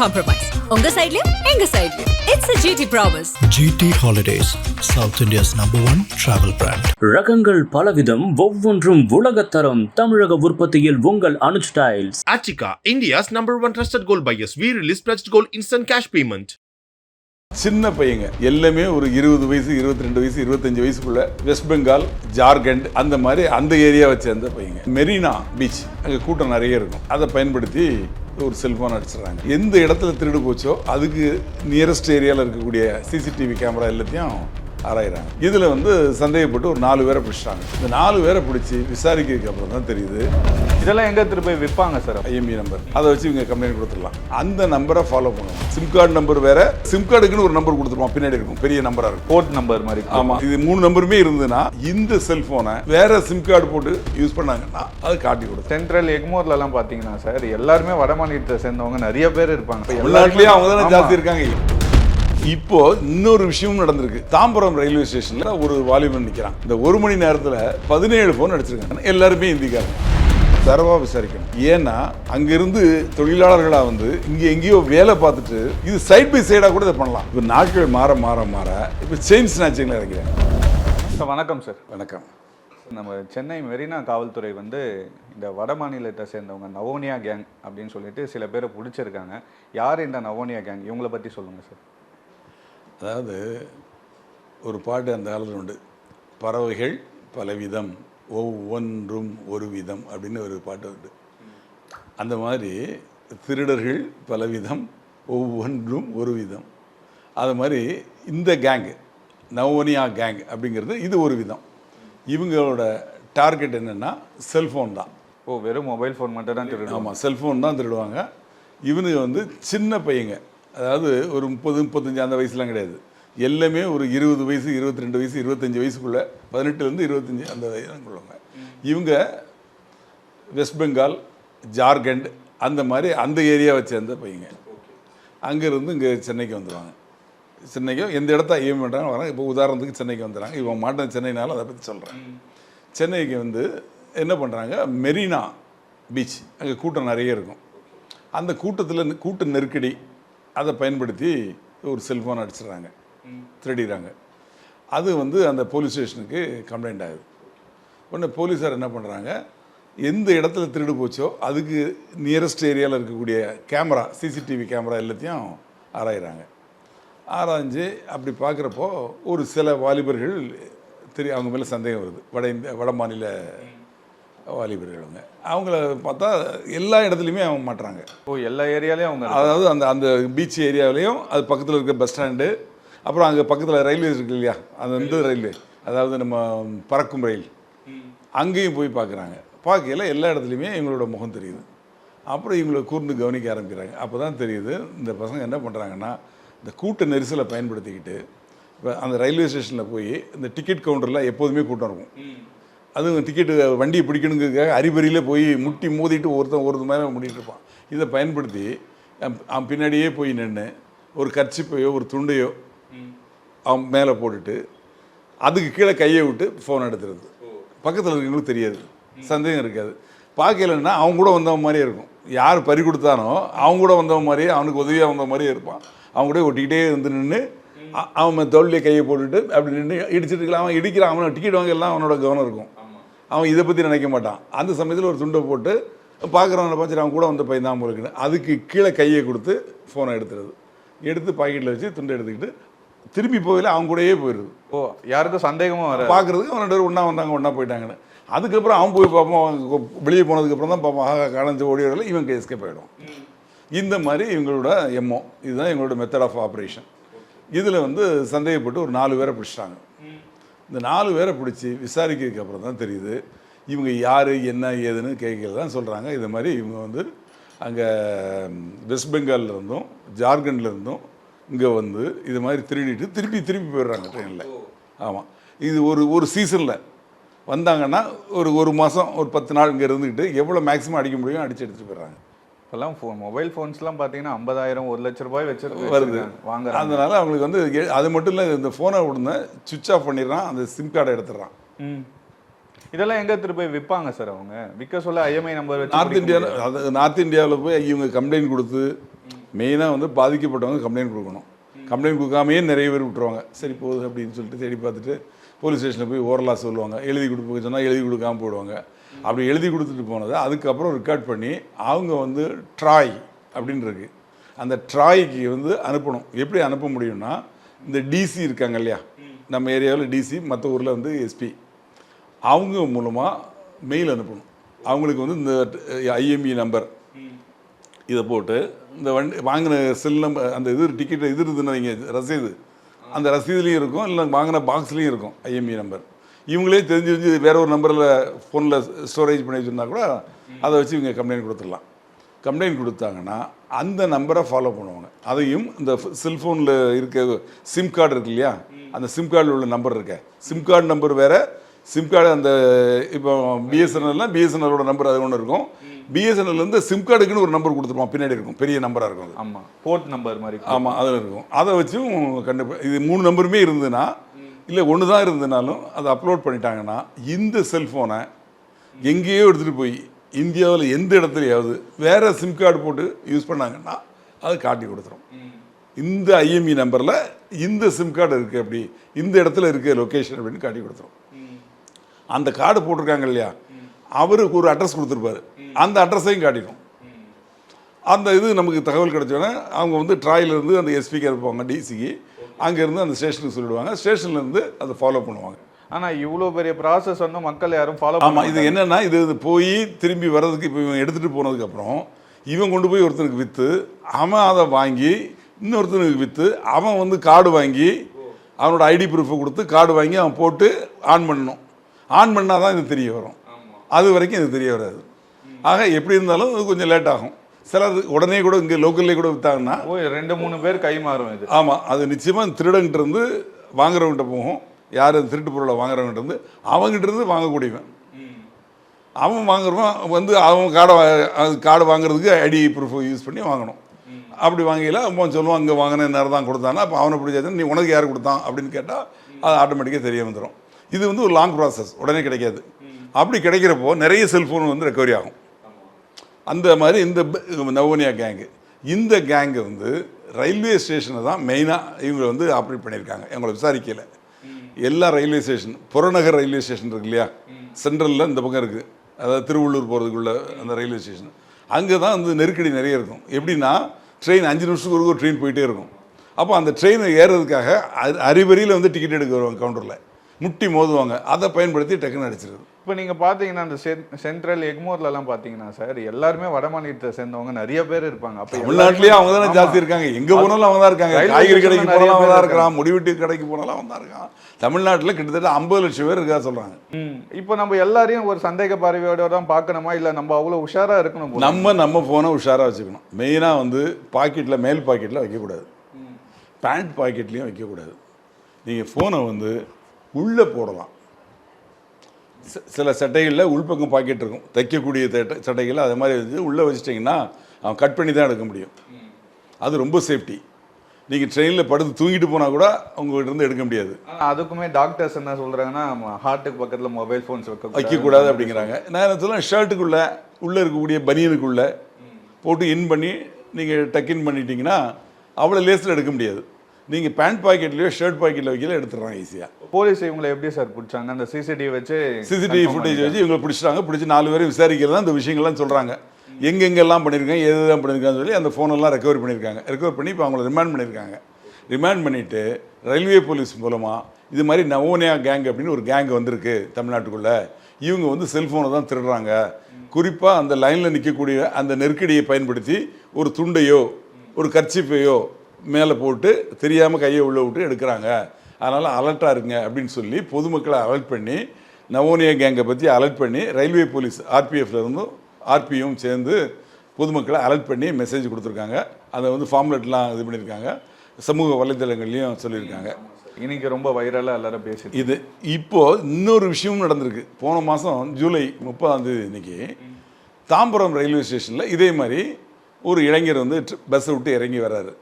Compromise உங்க சைடுலயும் எங்க சைடுலயும் it's a GT promise GT Holidays, South India's number one travel brand. ரகங்கள் பலவிதம் ஒவ்வொன்றும் உலகத்தரம். தமிழக உற்பத்தியில் உங்கள் Anuj styles Achika, India's number one trusted gold buyers. We release pledged gold instant cash payment. சின்ன பையங்க. எல்லாமே ஒரு இருபது வயசு இருபத்தி ரெண்டு வயசு இருபத்தஞ்சு வயசுக்குள்ள வெஸ்ட் பெங்கால் ஜார்க்கண்ட் அந்த மாதிரி அந்த ஏரியாவை சேர்ந்த பையங்க. மெரினா பீச் அங்கே கூட்டம் நிறைய இருக்கும். அதை பயன்படுத்தி ஒரு செல்ஃபோன் அடிச்சிடறாங்க. எந்த இடத்துல திருடு போச்சோ அதுக்கு நியரஸ்ட் ஏரியாவில் இருக்கக்கூடிய சிசிடிவி கேமரா எல்லாத்தையும் ஆராயிறாங்க இதில் வந்து சந்தேகப்பட்டு ஒரு நாலு பேரை பிடிச்சிட்டாங்க. இந்த நாலு பேரை பிடிச்சி விசாரிக்கிறதுக்கு அப்புறம் தான் தெரியுது. இதெல்லாம் எங்க திருப்பி போய் விற்பாங்க சார் ஐஎம்இ நம்பர். அதை வச்சு இவங்க கம்ப்ளைண்ட் கொடுத்துடலாம். அந்த நம்பரை ஃபாலோ பண்ணணும். சிம் கார்டு நம்பர் வேற. சிம் கார்டுக்குன்னு ஒரு நம்பர் கொடுத்துருவோம். பின்னாடி இருக்கும். பெரிய நம்பரா இருக்கும். போர்ட் நம்பர் மாதிரி ஆமா. இது மூணு நம்பருமே இருந்ததுன்னா இந்த செல்போனை வேற சிம் கார்டு போட்டு யூஸ் பண்ணாங்கன்னா அது காட்டி கொடுத்தேன் சென்ட்ரல் எக்மோர்ல எல்லாம் பாத்தீங்கன்னா சார் எல்லாருமே வட மாநிலத்தை சேர்ந்தவங்க நிறைய பேர் இருப்பாங்க. தமிழ்நாட்டிலேயே அவங்க தானே. ஜாஸ்தி இருக்காங்க. இப்போ இன்னொரு விஷயமும் நடந்திருக்கு. தாம்பரம் ரயில்வே ஸ்டேஷன்ல ஒரு வாலிபன் நிக்கிறான். இந்த ஒரு மணி நேரத்துல பதினேழு போன் அடிச்சிருக்காங்க. எல்லாருமே இந்திக்காரங்க தரவா விசாரிக்கணும். ஏன்னா அங்கிருந்து தொழிலாளர்களா வந்து இங்க எங்கேயோ வேலை பார்த்துட்டு இது சைட் பை சைடா கூட இதை பண்ணலாம். இப்போ நாட்கள் மாற மாற மாற இப்போ செயின் ஸ்நாச்சிங்ல இறங்கிறாங்க சார் வணக்கம் சார். வணக்கம். நம்ம சென்னை மெரினா காவல்துறை வந்து இந்த வட மாநிலத்தை சேர்ந்தவங்க நவோனியா கேங் அப்படின்னு சொல்லிட்டு சில பேரை பிடிச்சிருக்காங்க. யார் இந்த நவோனியா கேங் இவங்கள பத்தி சொல்லுங்க சார். அதாவது ஒரு பாட்டு அந்த காலத்தில் உண்டு. பறவைகள் பலவிதம் ஒவ்வொன்றும் ஒரு விதம் அப்படின்னு ஒரு பாட்டு உண்டு. அந்த மாதிரி திருடர்கள் பலவிதம் ஒவ்வொன்றும் ஒரு விதம் அது மாதிரி இந்த கேங்கு நவோனியா கேங் அப்படிங்கிறது இது ஒரு விதம் இவங்களோட டார்கெட் என்னென்னா செல்ஃபோன் தான். ஓ வெறும் மொபைல் ஃபோன் மட்டும் தான் திருடுவோம் ஆமாம் செல்ஃபோன் தான் திருடுவாங்க. இவனுங்க வந்து சின்ன பையங்க. அதாவது ஒரு முப்பது முப்பத்தஞ்சு அந்த வயசுலாம் கிடையாது. எல்லாமே ஒரு இருபது வயசு இருபத்தி ரெண்டு வயசு இருபத்தஞ்சி வயசுக்குள்ள பதினெட்டுலேருந்து இருபத்தஞ்சி அந்த வயசுக்குள்ளவங்க இவங்க வெஸ்ட் பெங்கால் ஜார்க்கண்ட் அந்த மாதிரி அந்த ஏரியாவை சேர்ந்த பையங்க. அங்கேருந்து இங்கே சென்னைக்கு வந்துடுவாங்க சென்னைக்கு எந்த இடத்த ஏம் பண்ணுறாங்க வராங்க. இப்போ உதாரணத்துக்கு சென்னைக்கு வந்துடுறாங்க இவன் மாட்டேன் சென்னைனாலும் அதை பற்றி சொல்கிறேன் சென்னைக்கு வந்து என்ன பண்ணுறாங்க மெரினா பீச் அங்கே கூட்டம் நிறைய இருக்கும். அந்த கூட்டத்தில் கூட்ட நெருக்கடி அதை பயன்படுத்தி ஒரு செல்ஃபோன் அடிச்சிடுறாங்க. திருடிடுறாங்க. அது வந்து அந்த போலீஸ் ஸ்டேஷனுக்கு கம்ப்ளைண்ட் ஆகுது. உடனே போலீஸார் என்ன பண்ணுறாங்க எந்த இடத்துல திருடு போச்சோ அதுக்கு நியரஸ்ட் ஏரியாவில் இருக்கக்கூடிய கேமரா சிசிடிவி கேமரா எல்லாத்தையும் ஆராயிறாங்க. ஆராய்ஞ்சு அப்படி பார்க்குறப்போ ஒரு சில வாலிபர்கள் தெரிய அவங்க மேலே சந்தேகம் வருது. வட இந்திய வட மாநில வாலிபர்கள் அவங்க அவங்கள பார்த்தா எல்லா இடத்துலையுமே அவங்க மாட்டுறாங்க. ஓ எல்லா ஏரியாலையும் அவங்க அதாவது அந்த அந்த பீச் ஏரியாவிலையும் அது பக்கத்தில் இருக்க பஸ் ஸ்டாண்டு அப்புறம் அங்கே பக்கத்தில் ரயில்வே இருக்கு இல்லையா? அது வந்து ரயில்வே அதாவது நம்ம பறக்கும் ரயில் அங்கேயும் போய் பார்க்குறாங்க பார்க்கையில எல்லா இடத்துலையுமே இவங்களோட முகம் தெரியுது. அப்புறம் இவங்களை கூர்ந்து கவனிக்க ஆரம்பிக்கிறாங்க. அப்போ தான் தெரியுது இந்த பசங்க என்ன பண்ணுறாங்கன்னா இந்த கூட்ட நெரிசலை பயன்படுத்திக்கிட்டு இப்போ அந்த ரயில்வே ஸ்டேஷனில் போய் இந்த டிக்கெட் கவுண்டரில் எப்போதுமே கூட்டம் இருக்கும். அதுவும் டிக்கெட்டு வண்டியை பிடிக்கணுங்கிறதுக்காக அரிபரியில் போய் முட்டி மோதிட்டு ஒருத்தன் ஒருத்தன் மேலே முடிட்டு இருப்பான். இதை பயன்படுத்தி அவன் பின்னாடியே போய் நின்று ஒரு கர்ச்சிப்பையோ ஒரு துண்டையோ அவன் மேலே போட்டுட்டு அதுக்கு கீழே கையை விட்டு ஃபோன் எடுத்துறது. பக்கத்தில் இருக்கவங்களுக்கு தெரியாது. சந்தேகம் இருக்காது. பார்க்கலன்னா அவங்க கூட வந்தவன் மாதிரியே இருக்கும். யார் பறி கொடுத்தானோ அவங்க கூட வந்தவன் மாதிரியே அவனுக்கு உதவியாக வந்த மாதிரியே இருப்பான். அவங்க கூட ஒட்டிக்கிட்டே வந்து நின்று அவன் தோல்லையே கையை போட்டுட்டு அப்படி நின்று இடிச்சிட்டு இருக்கலாம். அவன் இடிக்கிறான். அவனை டிக்கெட் வாங்கலாம் அவனோட கவனம் இருக்கும். அவன் இதை பற்றி நினைக்க மாட்டான். அந்த சமயத்தில் ஒரு துண்டை போட்டு பார்க்குறவனை பார்த்துட்டு அவன் கூட வந்த பையன் தான் அதுக்கு கீழே கையை கொடுத்து ஃபோனை எடுத்துறது எடுத்து பாக்கெட்டில் வச்சு துண்டை எடுத்துக்கிட்டு திரும்பி போகல அவங்க கூடயே போயிடுது ஓ யாருக்கும் சந்தேகமும் வர பார்க்குறதுக்கு அவன் ரெண்டு ஒன்றா வந்தாங்க ஒன்றா போயிட்டாங்கன்னு. அதுக்கப்புறம் அவன் போய் பார்ப்போம் அவன் வெளியே போனதுக்கப்புறம் தான் பார்ப்போம் ஆகா கலந்து ஓடி வரல இவன் எஸ்கேப் ஆகிடும் இந்த மாதிரி இவங்களோட எம்ஓ இதுதான் எங்களோட மெத்தட் ஆஃப் ஆப்ரேஷன் இதில் வந்து சந்தேகப்பட்டு ஒரு நாலு பேரை பிடிச்சிட்டாங்க. இந்த நாலு பேரை பிடிச்சி விசாரிக்கிறதுக்கு அப்புறம் தான் தெரியுது. இவங்க யார் என்ன ஏதுன்னு கேட்கல தான் சொல்கிறாங்க இது மாதிரி இவங்க வந்து அங்கே வெஸ்ட் பெங்கால்ல இருந்தும் ஜார்க்கண்டில் இருந்தும் இங்கே வந்து இது மாதிரி திருடிட்டு திருப்பி திருப்பி போயிடுறாங்க ட்ரெயினில் ஆமாம் இது ஒரு ஒரு சீசனில் வந்தாங்கன்னா ஒரு ஒரு மாதம் ஒரு பத்து நாள் இங்கே இருந்துக்கிட்டு எவ்வளோ மேக்ஸிமம் அடிக்க முடியும் அடித்து எடுத்துகிட்டு போயிடுறாங்க. இப்போல்லாம் ஃபோன் மொபைல் ஃபோன்ஸ்லாம் பார்த்தீங்கன்னா ஐம்பதாயிரம் ஒரு லட்ச ரூபாய் வச்சு வருது. வாங்குறாங்க. அதனால அவங்களுக்கு வந்து அது மட்டும் இல்லை இந்த ஃபோனை விடுந்த சுவிச் ஆஃப் பண்ணிடுறான் அந்த சிம் கார்டை எடுத்துடுறான். இதெல்லாம் எங்க திருப்பி போய் விற்பாங்க சார் அவங்க? விற்க சொல்ல ஐஎம்ஐ நம்பர் நார்த் இந்தியாவில் அது நார்த் இந்தியாவில் போய் இவங்க கம்ப்ளைண்ட் கொடுத்து மெயினாக வந்து பாதிக்கப்பட்டவங்க கம்ப்ளைண்ட் கொடுக்கணும். கம்ப்ளைண்ட் கொடுக்காமையே நிறைய பேர் விட்டுருவாங்க. சரி போகுது அப்படின்னு சொல்லிட்டு தேடி பார்த்துட்டு போலீஸ் ஸ்டேஷனில் போய் ஓரலாக சொல்லுவாங்க. எழுதி கொடுக்க சொன்னால் எழுதி கொடுக்காம போயிடுவாங்க அப்படி எழுதி கொடுத்துட்டு போனதை அதுக்கப்புறம் ரெக்கார்ட் பண்ணி அவங்க வந்து ட்ராய் அப்படின்னு இருக்கு அந்த ட்ராய்க்கு வந்து அனுப்பணும். எப்படி அனுப்ப முடியும்னா இந்த டிசி இருக்காங்க இல்லையா? நம்ம ஏரியாவில் டிசி மற்ற ஊரில் வந்து எஸ்பி அவங்க மூலமாக மெயில் அனுப்பணும். அவங்களுக்கு வந்து இந்த ஐஎம்இ நம்பர் இதை போட்டு இந்த வண்டி வாங்கின செல் நம்பர் அந்த இது டிக்கெட் இது இருக்குதுன்னு வைங்க ரசீது. அந்த ரசீதுலேயும் இருக்கும் இல்லை வாங்கின பாக்ஸ்லேயும் இருக்கும் ஐஎம்இ நம்பர் இவங்களே தெரிஞ்சு தெரிஞ்சு வேற ஒரு நம்பரில் ஃபோனில் ஸ்டோரேஜ் பண்ணி வச்சுருந்தா கூட அதை வச்சு இவங்க கம்ப்ளைண்ட் கொடுத்துடலாம். கம்ப்ளைண்ட் கொடுத்தாங்கன்னா அந்த நம்பரை ஃபாலோ பண்ணுவாங்க. அதையும் இந்த செல்ஃபோனில் இருக்க சிம் கார்டு இருக்கு இல்லையா? அந்த சிம் கார்டில் உள்ள நம்பர் இருக்க. சிம் கார்டு நம்பர் வேற சிம் கார்டு அந்த இப்போ பிஎஸ்என்எல்லாம் பிஎஸ்என்எலோட நம்பர் அது ஒன்று இருக்கும். பிஎஸ்என்எல்லேருந்து சிம் கார்டுக்குன்னு ஒரு நம்பர் கொடுத்துருப்பான். பின்னாடி இருக்கும். பெரிய நம்பராக இருக்கும் அது. ஆமா. போர்ட் நம்பர் மாதிரி ஆமாம் அதில் இருக்கும். அதை வச்சும் கண்டிப்பாக இது மூணு நம்பருமே இருந்ததுன்னா இல்லை ஒன்று தான் இருந்ததுனாலும் அதை அப்லோட் பண்ணிட்டாங்கன்னா இந்த செல்ஃபோனை எங்கேயோ எடுத்துகிட்டு போய் இந்தியாவில் எந்த இடத்துலையாவது வேறு சிம் கார்டு போட்டு யூஸ் பண்ணாங்கன்னா அது காட்டி கொடுத்துரும். இந்த ஐஎம்இ நம்பரில் இந்த சிம் கார்டு இருக்குது அப்படி இந்த இடத்துல இருக்க லொக்கேஷன் அப்படின்னு காட்டி கொடுத்துரும். அந்த கார்டு போட்டிருக்காங்க இல்லையா? அவருக்கு ஒரு அட்ரஸ் கொடுத்துருப்பாரு. அந்த அட்ரஸையும் காட்டிடும். அந்த இது நமக்கு தகவல் கிடைச்சோன்னே அவங்க வந்து ட்ராயிலிருந்து அந்த எஸ்பிக்கு இருப்பாங்க டிசிக்கு அங்கேருந்து அந்த ஸ்டேஷனுக்கு சொல்லிடுவாங்க. ஸ்டேஷன்லேருந்து அதை ஃபாலோ பண்ணுவாங்க. ஆனா இவ்வளோ பெரிய ப்ராசஸ் வந்து மக்கள் யாரும் ஃபாலோ ஆமாம் இது என்னன்னா இது இது போய் திரும்பி வர்றதுக்கு இப்போ இவன் எடுத்துகிட்டு போனதுக்கப்புறம் இவன் கொண்டு போய் ஒருத்தனுக்கு விற்று அவன் அதை வாங்கி இன்னொருத்தனுக்கு விற்று அவன் வந்து கார்டு வாங்கி அவனோட ஐடி ப்ரூஃபை கொடுத்து கார்டு வாங்கி அவன் போட்டு ஆன் பண்ணணும். ஆன் பண்ணால் தான் இது தெரிய வரும். அது வரைக்கும் இது தெரிய வராது. ஆக எப்படி இருந்தாலும் இது கொஞ்சம் லேட் ஆகும். சிலது உடனே கூட இங்கே லோக்கல்லே கூட விற்றாங்கன்னா ஓ ரெண்டு மூணு பேர் கை மாறும் இது. ஆமாம் அது நிச்சயமாக திருடங்கிட்ட இருந்து வாங்குறவன்கிட்ட போகும். யார் திருட்டு பொருளை வாங்குறவன்கிட்ட இருந்து அவங்ககிட்ட இருந்து வாங்கக்கூடியவன். அவன் வாங்குறவன் வந்து அவன் கார்டை கார்டு வாங்குறதுக்கு ஐடி ப்ரூஃப் யூஸ் பண்ணி வாங்கணும். அப்படி வாங்கல அவன் சொல்லுவான் அங்கே வாங்கின நேரம் தான் கொடுத்தானா அப்போ அவனை பிடிச்சாது நீ உனக்கு யார் கொடுத்தான்? அப்படின்னு கேட்டால் அது ஆட்டோமேட்டிக்காக தெரிய வந்துடும் இது வந்து ஒரு லாங் ப்ராசஸ் உடனே கிடைக்காது. அப்படி கிடைக்கிறப்போ நிறைய செல்ஃபோன் வந்து ரெக்கவரி ஆகும். அந்த மாதிரி இந்த நவோனியா கேங்கு இந்த கேங்கை வந்து ரயில்வே ஸ்டேஷனை தான் மெயினாக இவங்க வந்து ஆப்ரேட் பண்ணியிருக்காங்க. எங்களை விசாரிக்கல. எல்லா ரயில்வே ஸ்டேஷன் புறநகர் ரயில்வே ஸ்டேஷன் இருக்கு இல்லையா? சென்ட்ரலில் இந்த பக்கம் இருக்குது அதாவது திருவள்ளூர் போகிறதுக்குள்ள அந்த ரயில்வே ஸ்டேஷன் அங்கே தான் வந்து நெருக்கடி நிறைய இருக்கும். எப்படின்னா ட்ரெயின் அஞ்சு நிமிஷத்துக்கு ஒரு ட்ரெயின் போயிட்டே இருக்கும். அப்போ அந்த ட்ரெயினை ஏறுறதுக்காக அ- அறிவறியில் வந்து டிக்கெட் எடுக்க வருவாங்க கவுண்டரில் முட்டி மோதுவாங்க. அதை பயன்படுத்தி டக்குன்னு அடிச்சிருது. இப்போ நீங்க பாத்தீங்கன்னா அந்த சென்- சென்ட்ரல் எக்மோர்ல எல்லாம் பாத்தீங்கன்னா சார் எல்லாருமே வட மாநிலத்தை சேர்ந்தவங்க நிறைய பேர் இருப்பாங்க. அப்ப தமிழ்நாட்டிலேயே அவங்க தானே. ஜாஸ்தி இருக்காங்க. எங்க போனாலும் அவங்க தான் இருக்காங்க. காய்கறி கடைக்கு போனாலும் அவங்க பேர் தான் இருக்கிறான் முடிவெட்டி கடைக்கு போனாலும் அவன் தான் இருக்கான். தமிழ்நாட்டில் கிட்டத்தட்ட ஐம்பது லட்சம் பேர் இருக்கா சொல்றாங்க. ம். இப்போ நம்ம எல்லாரையும் ஒரு சந்தேக பார்வையோட தான் பார்க்கணுமா? இல்ல நம்ம அவ்வளவு உஷாரா இருக்கணும்? நம்ம நம்ம ஃபோனை உஷாராக வச்சுக்கணும். மெயினாக வந்து பாக்கெட்டில் மேல் பாக்கெட்டில் வைக்கக்கூடாது. பேண்ட் பாக்கெட்லேயும் வைக்கக்கூடாது. நீங்கள் ஃபோனை வந்து உள்ளே போடலாம். சி- சில சட்டைகளில் உள்பக்கம் பாக்கெட் இருக்கும். தைக்கக்கூடிய சட்டை சட்டைகள் அது மாதிரி வச்சு உள்ளே வச்சிட்டிங்கன்னா அவன் கட் பண்ணி தான் எடுக்க முடியும். அது ரொம்ப சேஃப்டி நீங்கள் ட்ரெயினில் படுத்து தூங்கிட்டு போனால் கூட உங்ககிட்ட இருந்து எடுக்க முடியாது. அதுக்குமே டாக்டர்ஸ் என்ன சொல்றாங்கன்னா ஹார்ட்டுக்கு பக்கத்துல மொபைல் போன்ஸ் வைக்க வைக்கக்கூடாது அப்படிங்கிறாங்க. சொல்ல ஷர்ட்டுக்குள்ளே உள்ளே இருக்கக்கூடிய பனியனுக்குள்ளே போட்டு இன் பண்ணி நீங்கள் டக்கின் பண்ணிட்டீங்கன்னா அவ்வளோ லேஸில் எடுக்க முடியாது. நீங்கள் பேண்ட் பாக்கெட்லேயோ ஷர்ட் பாக்கெட்டில் வைக்கல எடுத்துடுறாங்க ஈஸியாக போலீஸ் இவங்களை எப்படி சார் பிடிச்சாங்க? அந்த சிசிடிவி வச்சு சிசிடிவி ஃபுட்டேஜ். வச்சு இவங்களை பிடிச்சிட்டாங்க. பிடிச்சி நாலு பேரும் விசாரிக்கிறது இந்த விஷயங்கள்லாம் சொல்கிறாங்க எங்கெங்கெல்லாம் பண்ணியிருக்காங்க எது எதெல்லாம் பண்ணியிருக்காங்கன்னு சொல்லி அந்த ஃபோனெல்லாம் ரெக்கவர் பண்ணியிருக்காங்க. ரெக்கவர் பண்ணி இப்போ அவங்கள ரிமாண்ட் பண்ணியிருக்காங்க. ரிமாண்ட் பண்ணிவிட்டு ரயில்வே போலீஸ் மூலமாக இது மாதிரி நவோனியா கேங் அப்படின்னு ஒரு கேங் வந்திருக்கு தமிழ்நாட்டுக்குள்ளே. இவங்க வந்து செல்ஃபோனை தான் திருடுறாங்க. குறிப்பாக அந்த லைனில் நிற்கக்கூடிய அந்த நெருக்கடியை பயன்படுத்தி ஒரு துண்டையோ ஒரு கர்ச்சிப்பையோ மேலே போட்டு தெரியாமல் கையை உள்ள விட்டு எடுக்கிறாங்க. அதனால் அலர்ட்டாக இருங்க அப்படின்னு சொல்லி பொதுமக்களை அலர்ட் பண்ணி நவோனியா கேங்கை பற்றி அலர்ட் பண்ணி ரயில்வே போலீஸ் ஆர்பிஎஃப்ல இருந்தும் ஆர்பியும் சேர்ந்து பொதுமக்களை அலர்ட் பண்ணி மெசேஜ் கொடுத்துருக்காங்க. அதை வந்து ஃபார்ம்லெட்லாம் இது பண்ணியிருக்காங்க. சமூக வலைத்தளங்கள்லையும் சொல்லியிருக்காங்க. இன்னைக்கு ரொம்ப வைரலா எல்லாரும் பேசி இது இப்போ இன்னொரு விஷயமும் நடந்திருக்கு. போன மாதம் ஜூலை முப்பதாம் தேதி இன்னைக்கு தாம்பரம் ரயில்வே ஸ்டேஷனில் இதே மாதிரி ஒரு இளைஞர் வந்து பஸ்ஸை விட்டு இறங்கி வர்றாரு.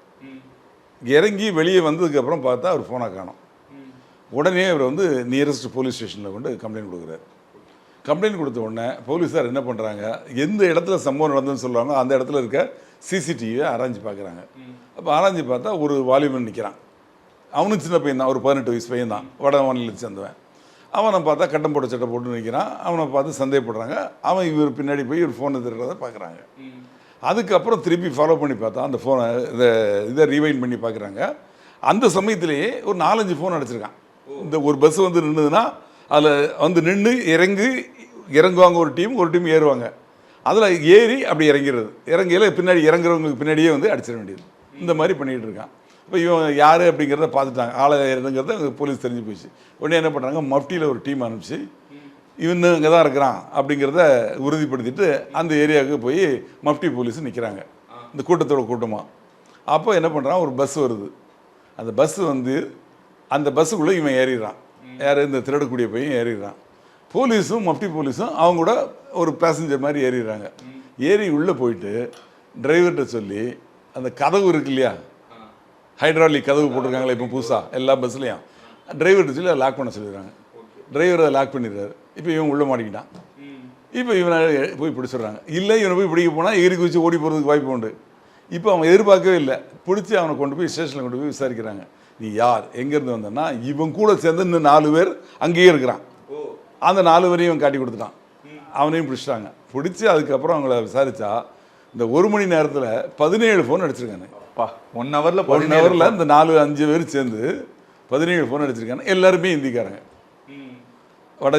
இறங்கி வெளியே வந்ததுக்கப்புறம் பார்த்தா அவர் ஃபோனை காணும். உடனே அவர் வந்து நியரஸ்ட் போலீஸ் ஸ்டேஷனில் கொண்டு கம்ப்ளைண்ட் கொடுக்குறாரு. கம்ப்ளைண்ட் கொடுத்த உடனே போலீஸார் என்ன பண்ணுறாங்க எந்த இடத்துல சம்பவம் நடந்ததுன்னு சொல்கிறாங்க அந்த இடத்துல இருக்க சிசிடிவியை ஆராய்ஞ்சு பார்க்குறாங்க. அப்போ ஆராய்ஞ்சு பார்த்தா ஒரு வாலிபன் நிற்கிறான் அவனும் சின்ன பையன் தான் ஒரு பதினெட்டு வயசு பையன் தான். வட மாநிலத்தை சேர்ந்தவன். அவனை பார்த்தா கட்டம் போட்ட சட்டை போட்டு நிற்கிறான் அவனை பார்த்து சந்தேகப்படுறாங்க. அவன் இவர் பின்னாடி போய் இவர் ஃபோனை திருடுறத பார்க்குறாங்க. அதுக்கப்புறம் திருப்பி ஃபாலோ பண்ணி பார்த்தா அந்த ஃபோனை இதை இதை ரீவைண்ட் பண்ணி பார்க்குறாங்க. அந்த சமயத்திலேயே ஒரு நாலஞ்சு ஃபோன் அடிச்சிருக்கான். இந்த ஒரு பஸ் வந்து நின்றுதுன்னா அதில் வந்து நின்று இறங்கி இறங்குவாங்க ஒரு டீம் ஒரு டீம் ஏறுவாங்க. அதில் ஏறி அப்படி இறங்கிறது. இறங்கையில் பின்னாடி இறங்குறவங்களுக்கு பின்னாடியே வந்து அடிச்சிட வேண்டியது. இந்த மாதிரி பண்ணிகிட்டு இருக்கான். இப்போ இவன் யார் அப்படிங்கிறத பார்த்துட்டாங்க. ஆளை இறங்குறத போலீஸ் தெரிஞ்சு போச்சு உடனே என்ன பண்ணுறாங்க மஃப்டியில் ஒரு டீம் அனுப்பிச்சு இவன் இங்கே தான் இருக்கிறான் அப்படிங்கிறத உறுதிப்படுத்திட்டு அந்த ஏரியாவுக்கு போய் மஃப்டி போலீஸ் நிற்கிறாங்க இந்த கூட்டத்தோட கூட்டமாக அப்போ என்ன பண்ணுறான் ஒரு பஸ் வருது. அந்த பஸ் வந்து அந்த பஸ்ஸுக்குள்ளே இவன் ஏறிடுறான். யார்? இந்த திருடக்கூடிய பையன் ஏறிடுறான். போலீஸும் மஃப்டி போலீஸும் அவங்க கூட ஒரு பேசஞ்சர் மாதிரி ஏறிடுறாங்க. ஏறி உள்ளே போயிட்டு டிரைவர்கிட்ட சொல்லி அந்த கதவு இருக்கு இல்லையா? ஹைட்ராலிக் கதவு போட்டிருக்காங்களே இப்போ புதுசாக எல்லா பஸ்லையும் டிரைவர்கிட்ட சொல்லி அதை லாக் பண்ண சொல்லிடுறாங்க. டிரைவர் அதை லாக் பண்ணிடுறாரு. இப்போ இவன் உள்ளே மாட்டிக்கிட்டான். இப்போ இவனை போய் பிடிச்சிடுறாங்க. இல்லை இவனை போய் பிடிக்க போனால் ஏறி குதிச்சு ஓடி போகிறதுக்கு வாய்ப்பு உண்டு. இப்போ அவன் எதிர்பார்க்கவே இல்லை. பிடிச்சி அவனை கொண்டு போய் ஸ்டேஷனில் கொண்டு போய் விசாரிக்கிறாங்க. நீ யார்? எங்கேருந்து வந்தன்னா இவன் கூட சேர்ந்து இன்னும் நாலு பேர் அங்கேயே இருக்கிறான். அந்த நாலு பேரையும் இவன் காட்டி கொடுத்துட்டான். அவனையும் பிடிச்சிட்டாங்க. பிடிச்சி அதுக்கப்புறம் அவங்கள விசாரிச்சா இந்த ஒரு மணி நேரத்தில் பதினேழு ஃபோன் அடிச்சிருக்காங்க பா ஒன் ஹவர்ல ஒன் ஹவரில் இந்த நாலு அஞ்சு பேர் சேர்ந்து பதினேழு ஃபோன் அடிச்சிருக்காங்க எல்லாருமே ஹிந்திக்காரங்க. வட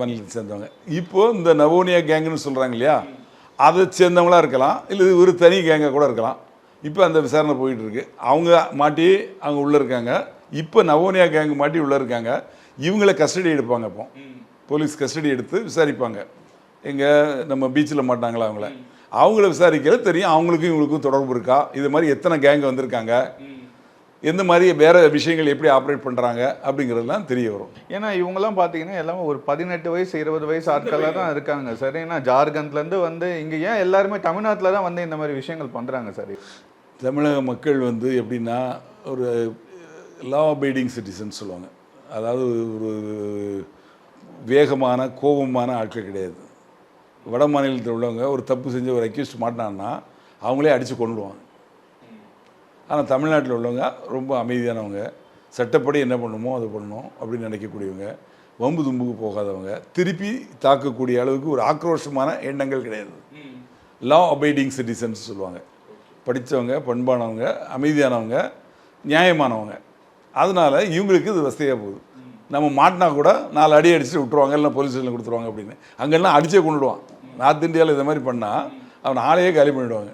மாநிலத்தை சேர்ந்தவங்க இப்போது இந்த நவோனியா கேங்குன்னு சொல்கிறாங்க இல்லையா அதை சேர்ந்தவங்களா இருக்கலாம் இல்லை ஒரு தனி கேங்காக கூட இருக்கலாம். இப்போ அந்த விசாரணை போயிட்டுருக்கு. அவங்க மாட்டி அவங்க உள்ளே இருக்காங்க. இப்போ நவோனியா கேங்கு மாட்டி உள்ளே இருக்காங்க. இவங்கள கஸ்டடி எடுப்பாங்க இப்போ போலீஸ் கஸ்டடி எடுத்து விசாரிப்பாங்க. எங்கே நம்ம பீச்சில் மாட்டாங்களா அவங்கள. அவங்கள விசாரிக்கிறது தெரியும். அவங்களுக்கும் இவங்களுக்கும் தொடர்பு இருக்கா? இது மாதிரி எத்தனை கேங்கு வந்திருக்காங்க? எந்த மாதிரி வேற விஷயங்கள் எப்படி ஆப்ரேட் பண்ணுறாங்க அப்படிங்கிறதுலாம் தெரிய வரும். ஏன்னா இவங்கெல்லாம் பார்த்தீங்கன்னா எல்லாமே ஒரு பதினெட்டு வயசு இருபது வயசு ஆட்களாக தான் இருக்காங்க சார். ஏன்னா ஜார்க்கண்ட்லேருந்து வந்து இங்கே ஏன் எல்லாருமே தமிழ்நாட்டில் தான் வந்து இந்த மாதிரி விஷயங்கள் பண்ணுறாங்க சார்? தமிழக மக்கள் வந்து எப்படின்னா ஒரு லா அபைடிங் சிட்டிசன் சொல்லுவாங்க. அதாவது ஒரு வேகமான கோபமான ஆட்கள் கிடையாது. வட மாநிலத்தில் உள்ளவங்க ஒரு தப்பு செஞ்சு ஒரு அக்யூஸ்ட் மாட்டினான்னா அவங்களே அடித்து கொண்டுடுவாங்க ஆனால் தமிழ்நாட்டில் உள்ளவங்க ரொம்ப அமைதியானவங்க. சட்டப்படி என்ன பண்ணணுமோ அது பண்ணணும் அப்படின்னு நினைக்கக்கூடியவங்க. வம்பு தும்புக்கு போகாதவங்க. திருப்பி தாக்கக்கூடிய அளவுக்கு ஒரு ஆக்ரோஷமான எண்ணங்கள் கிடையாது. லா அபைடிங் சிட்டிசன்ஸ் சொல்லுவாங்க. படித்தவங்க பண்பானவங்க அமைதியானவங்க நியாயமானவங்க. அதனால் இவங்களுக்கு இது வசதியாக போகுது. நம்ம மாட்டினா கூட நாலு அடி அடிச்சுட்டு விட்டுருவாங்க இல்லை போலீஸ் ஸ்டேஷனில் கொடுத்துருவாங்க அப்படின்னு. அங்கெல்லாம் அடிச்சே கொண்டுடுவான். நார்த் இந்தியாவில் இதை மாதிரி பண்ணால் அவன் ஆளையே காலி பண்ணிவிடுவாங்க